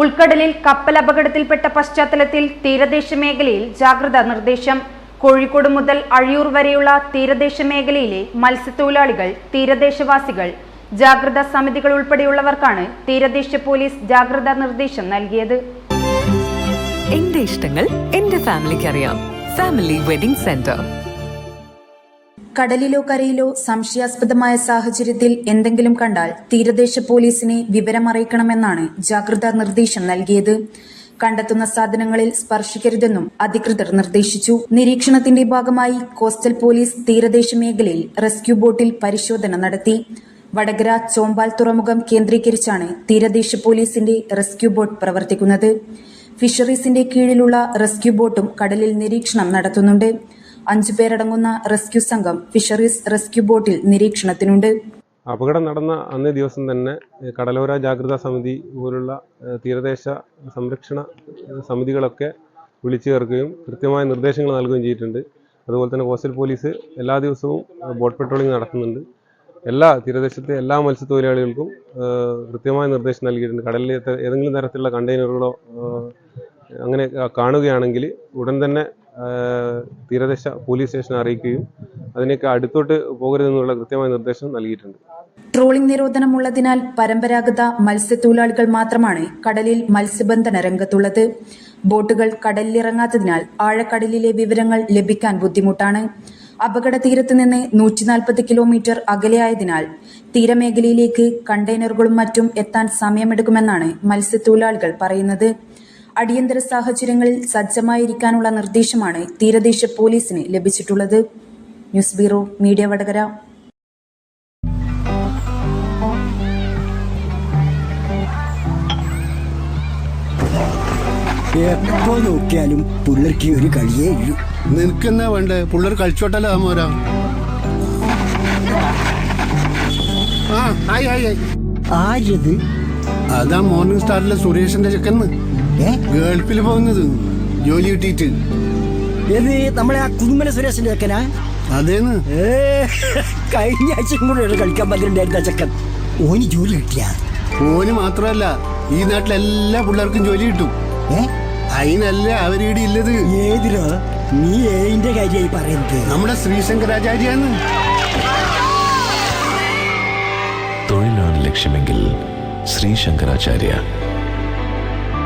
ഉൾക്കടലിൽ കപ്പൽ അപകടത്തിൽപ്പെട്ട പശ്ചാത്തലത്തിൽ തീരദേശ മേഖലയിൽ ജാഗ്രതാ നിർദ്ദേശം. കോഴിക്കോട് മുതൽ അഴിയൂർ വരെയുള്ള തീരദേശ മേഖലയിലെ മത്സ്യത്തൊഴിലാളികൾ തീരദേശവാസികൾ ജാഗ്രതാ സമിതികൾ ഉൾപ്പെടെയുള്ളവർക്കാണ് തീരദേശ പോലീസ് ജാഗ്രതാ നിർദ്ദേശം നൽകിയത്. എന്റെ ഇഷ്ടങ്ങൾ എന്റെ ഫാമിലിക്ക് അറിയാം ഫാമിലി വെഡിംഗ് സെന്റർ. കടലിലോ കരയിലോ സംശയാസ്പദമായ സാഹചര്യത്തിൽ എന്തെങ്കിലും കണ്ടാൽ തീരദേശ പോലീസിനെ വിവരമറിയിക്കണമെന്നാണ് ജാഗ്രതാ നിർദ്ദേശം നൽകിയത്. കണ്ടെത്തുന്ന സാധനങ്ങളിൽ സ്പർശിക്കരുതെന്നും അധികൃതർ നിർദ്ദേശിച്ചു. നിരീക്ഷണത്തിന്റെ ഭാഗമായി കോസ്റ്റൽ പോലീസ് തീരദേശ മേഖലയിൽ റെസ്ക്യൂ ബോട്ടിൽ പരിശോധന നടത്തി. വടകര ചോമ്പാൽ തുറമുഖം കേന്ദ്രീകരിച്ചാണ് തീരദേശ പോലീസിന്റെ റെസ്ക്യൂ ബോട്ട് പ്രവർത്തിക്കുന്നത്. ഫിഷറീസിന്റെ കീഴിലുള്ള റെസ്ക്യൂ ബോട്ടും കടലിൽ നിരീക്ഷണം നടത്തുന്നുണ്ട്. അഞ്ചു പേരടങ്ങുന്ന റെസ്ക്യൂ സംഘം ഫിഷറീസ് റെസ്ക്യൂ ബോട്ടിൽ നിരീക്ഷണത്തിനുണ്ട്. അപകടം നടന്ന അന്നേ ദിവസം തന്നെ കടലോര ജാഗ്രതാ സമിതി പോലുള്ള തീരദേശ സംരക്ഷണ സമിതികളൊക്കെ വിളിച്ചു ചേർക്കുകയും കൃത്യമായ നിർദ്ദേശങ്ങൾ നൽകുകയും ചെയ്തിട്ടുണ്ട്. അതുപോലെ തന്നെ കോസ്റ്റൽ പോലീസ് എല്ലാ ദിവസവും ബോട്ട് പെട്രോളിംഗ് നടത്തുന്നുണ്ട്. എല്ലാ തീരദേശത്തെ എല്ലാ മത്സ്യത്തൊഴിലാളികൾക്കും കൃത്യമായ നിർദ്ദേശം നൽകിയിട്ടുണ്ട്. കടലിലെ ഏതെങ്കിലും തരത്തിലുള്ള കണ്ടെയ്നറുകളോ അങ്ങനെ കാണുകയാണെങ്കിൽ ഉടൻ തന്നെ തീരദേശ പോലീസ് സ്റ്റേഷനെ അറിയിക്കുകയും അതിനൊക്കെ അടുത്തോട്ട് പോകരുതെന്നുള്ള കൃത്യമായ നിർദ്ദേശം നൽകിയിട്ടുണ്ട്. ട്രോളിംഗ് നിരോധനമുള്ളതിനാൽ പരമ്പരാഗത മത്സ്യത്തൊഴിലാളികൾ മാത്രമാണ് കടലിൽ മത്സ്യബന്ധന രംഗത്തുള്ളത്. ബോട്ടുകൾ കടലിലിറങ്ങാത്തതിനാൽ ആഴക്കടലിലെ വിവരങ്ങൾ ലഭിക്കാൻ ബുദ്ധിമുട്ടാണ്. അപകട തീരത്ത് നിന്ന് നൂറ്റി നാൽപ്പത് കിലോമീറ്റർ അകലെയായതിനാൽ തീരമേഖലയിലേക്ക് കണ്ടെയ്നറുകളും മറ്റും എത്താൻ സമയമെടുക്കുമെന്നാണ് മത്സ്യത്തൊഴിലാളികൾ പറയുന്നത്. അടിയന്തര സാഹചര്യങ്ങളിൽ സജ്ജമായിരിക്കാനുള്ള നിർദ്ദേശമാണ് തീരദേശ പോലീസിന് ലഭിച്ചിട്ടുള്ളത്. News bureau media Vadakara. എപ്പോ നോക്കിയാലും പുള്ളർക്ക് ഒരു കളിയേ ഉള്ളൂ നിനക്കെന്നാ വേണ്ടേ? പുള്ളർ കളിച്ചോട്ടല്ലോ മോരാ? ആ ആയി ആയി ആയി. ആരത് അതാ മോർണിംഗ് സ്റ്റാറിലെ സുരേഷിന്റെ ചെക്കന്ന് ഗൾഫിൽ പോകുന്നത് ജോലി കിട്ടിയിട്ട്. ഏത് നമ്മളെ ആ കുതുമല സുരേഷിന്റെ ചെക്കനാ? അതേന്ന്? ഏ കഴിഞ്ഞ ആഴ്ചയും കൂടെ ഒരു കളിക്കാൻ ആ ചെക്കൻ. ഓന് ജോലി കിട്ടിയ? ഓന് മാത്രമല്ല ഈ നാട്ടിലെ എല്ലാ പിള്ളേർക്കും ജോലി കിട്ടും. ഏ? അതിനല്ല അവരീടെ ഇല്ലത്. ഏതിലോ നീ ഏതിന്റെ കാര്യമായി പറയുന്നത്. നമ്മുടെ ശ്രീശങ്കരാചാര്യാന്ന് തൊഴിലാണ് ലക്ഷ്യമെങ്കിൽ ശ്രീ ശങ്കരാചാര്യ